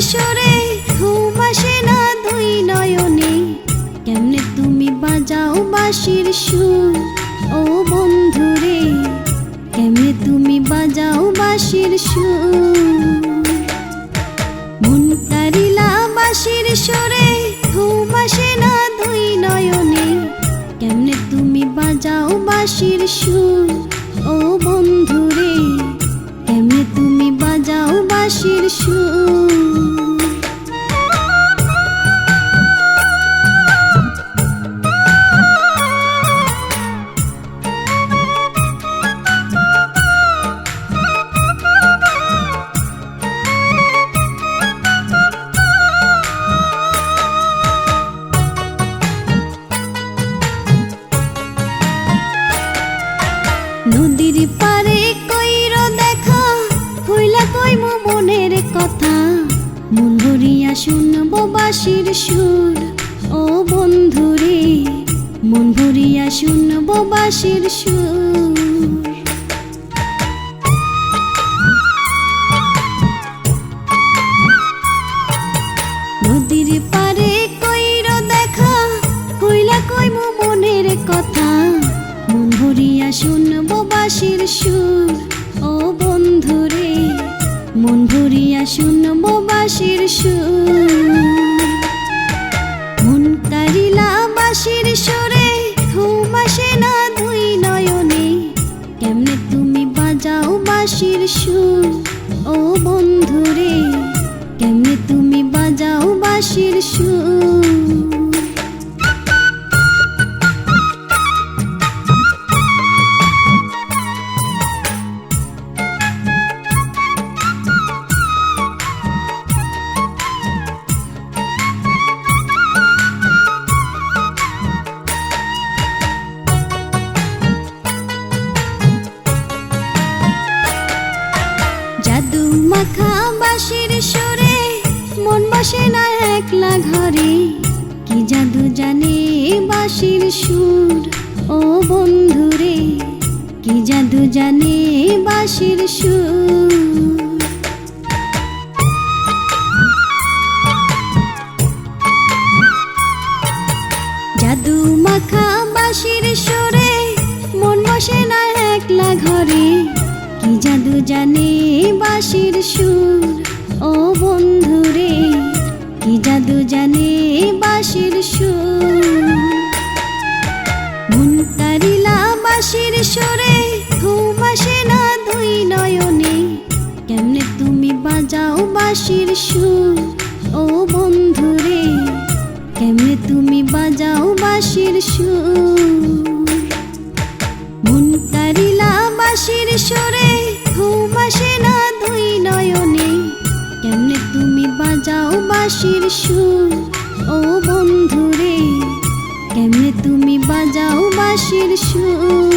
সরে ঘুম আসে না দুই নয়নে। কেমনে তুমি বাজাও বাঁশির সুর? ও বন্ধুরে, কেমনে তুমি বাজাও বাঁশির সুর? মন কারিলা বাঁশির সরে ঘুম আসে না দুই নয়নে। কেমনে তুমি বাজাও বাঁশির সুর? ও বন্ধুরে বাঁশির সুর। নদীর ভরিয়া শুনব বাঁশির সুর। ও বন্ধুরে, মন ভরিয়া শুনব বাঁশির সুর। নদীর পারে কইর দেখা, কইলা কইম মনের কথা। মন ভরিয়া শুনব বাঁশির সুর। মন ভরিয়া শুনব বাঁশির সুর। মন কারিলা বাঁশির সুরে, ঘুম না দুই নয়নে। কেমনে তুমি বাজাও বাঁশির সুর? ও বন্ধুরে, কেমনে তুমি বাজাও বাঁশির সুর? জাদু মাখা বাঁশির সুরে, মন বসে না একলা ঘরে। কি জাদু জানে বাঁশির সুর? ও বন্ধুরে, কি জাদু জানে বাঁশির সুর? জাদু মাখা বাঁশির সুরে, মন বসে না একলা ঘরে। কি জাদু জানে বাঁশির সুর। ও বন্ধুরে, কি জাদু জানে বাঁশির সুর? মন কারিলা বাঁশির সুরে, ঘুম আসে না দুই নয়নে। কেমনে তুমি বাজাও বাঁশির সুর? ও বন্ধুরে, কেমনে তুমি বাজাও বাঁশির সুর? মন কারিলা বাঁশির সুরে, ঘুম আসে না বাঁশির সুর। ও বন্ধুরে কেমনে তুমি বাজাও বাঁশির সুর?